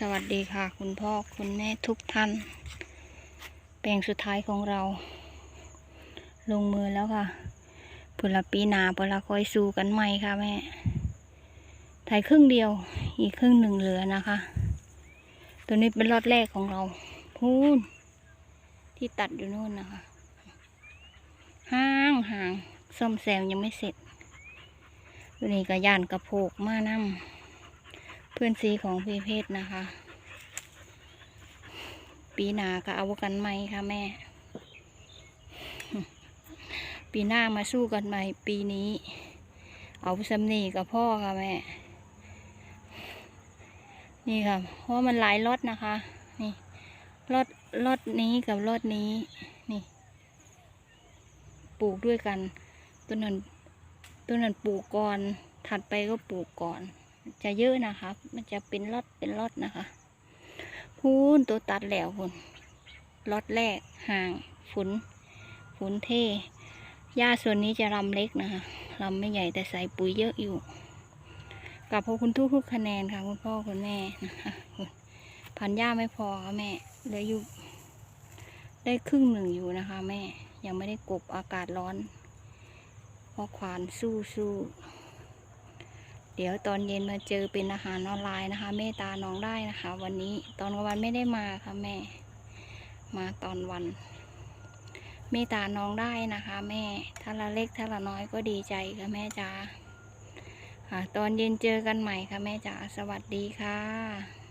สวัสดีค่ะ คุณพ่อคุณแม่ทุกท่าน แปลงสุดท้ายของเรา ลงมือแล้วค่ะผลปีนาผลคอยสู้กันใหม่ค่ะแม่ถ่ายครึ่งเดียว อีกครึ่งหนึ่งเหลือนะคะ ตัวนี้เป็นรอดแรกของเราพูนที่ตัดอยู่นู่นนะคะห่างห่างซ่อมแซมยังไม่เสร็จตัวนี้ก็ย่านกระโพกมานั่ เพื่อนซีของพี่เพชรนะคะ ปีหน้าก็เอากันใหม่ค่ะแม่ ปีหน้ามาสู้กันใหม่ ปีนี้ เอาสำนีกับพ่อค่ะแม่ นี่ค่ะ เพราะมันหลายรถนะคะ นี่รถรถนี้กับรถนี้ นี่ ปลูกด้วยกันต้นนั้นต้นนั้นปลูกก่อน ถัดไปก็ปลูกก่อน จะเยอะนะคะ มันจะเป็นรถเป็นรถนะคะพูนตัวตัดแล้วพุ่นรถแรกห่างฝุ่นฝุ่นเทหญ้าส่วนนี้จะลำเล็กนะคะลำไม่ใหญ่แต่ใส่ปุ๋ยเยอะอยู่กับพอคุณทุกทุกคะแนนค่ะ คุณพ่อคุณแม่นะคะพันหญ้าไม่พอค่ะแม่เหลืออยู่ได้ครึ่งหนึ่งอยู่นะคะ แม่ยังไม่ได้กบอากาศร้อนเพอควานสู้สู้ เดี๋ยวตอนเย็นมาเจอเป็นอาหารออนไลน์นะคะเมตาน้องได้นะคะ วันนี้ตอนกลางวันไม่ได้มาค่ะแม่ มาตอนวัน เมตาน้องได้นะคะ แม่ถ้าละเล็กถ้าละน้อยก็ดีใจค่ะแม่จ๋าตอนเย็นเจอกันใหม่ค่ะแม่จ๋าสวัสดีค่ะ